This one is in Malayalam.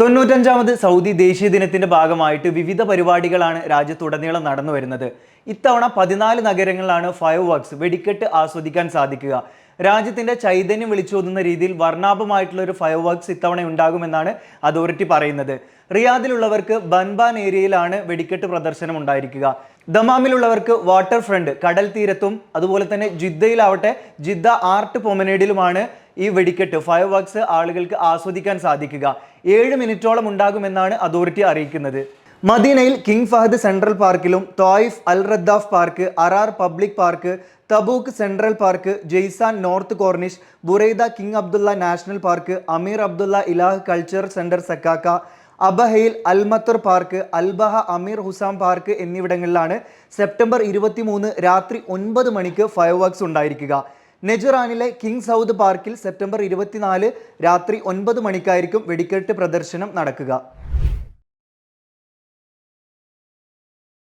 തൊണ്ണൂറ്റഞ്ചാമത് സൗദി ദേശീയ ദിനത്തിന്റെ ഭാഗമായിട്ട് വിവിധ പരിപാടികളാണ് രാജ്യത്തുടനീളം നടന്നു വരുന്നത്. ഇത്തവണ പതിനാല് നഗരങ്ങളിലാണ് ഫയർ വർക്സ് വെടിക്കെട്ട് ആസ്വദിക്കാൻ സാധിക്കുക. രാജ്യത്തിന്റെ ചൈതന്യം വിളിച്ചോതുന്ന രീതിയിൽ വർണാഭമായിട്ടുള്ള ഒരു ഫയർ വർക്സ് ഇത്തവണ ഉണ്ടാകുമെന്നാണ് അതോറിറ്റി പറയുന്നത്. റിയാദിലുള്ളവർക്ക് ബൻബാൻ ഏരിയയിലാണ് വെടിക്കെട്ട് പ്രദർശനം ഉണ്ടായിരിക്കുക. ദമാമിലുള്ളവർക്ക് വാട്ടർ ഫ്രണ്ട് കടൽ തീരത്തും അതുപോലെ തന്നെ ജിദ്ദയിലാവട്ടെ ജിദ്ദ ആർട്ട് പൊമനേഡിലുമാണ് ഈ വെടിക്കെട്ട് ഫയർ വർക്ക്സ് ആളുകൾക്ക് ആസ്വദിക്കാൻ സാധിക്കുക. ഏഴ് മിനിറ്റോളം ഉണ്ടാകുമെന്നാണ് അതോറിറ്റി അറിയിക്കുന്നത്. മദീനയിൽ King Fahad central പാർക്കിലും Taif al Raddaf park Arar public park Tabuk central park Jazan north corniche Buraydah king Abdullah national park Amir Abdullah Ilah cultural centre Sakaka അബഹയിൽ Almathar park Albaha Amir Husam park എന്നിവിടങ്ങളിലാണ് സെപ്റ്റംബർ ഇരുപത്തി മൂന്ന് രാത്രി ഒൻപത് മണിക്ക് ഫയർ വർക്സ് ഉണ്ടായിരിക്കുക. നെജറാനിലെ കിങ് സൗദ് പാർക്കിൽ സെപ്റ്റംബർ ഇരുപത്തിനാല് രാത്രി ഒൻപത് മണിക്കായിരിക്കും വെടിക്കെട്ട് പ്രദർശനം നടക്കുക.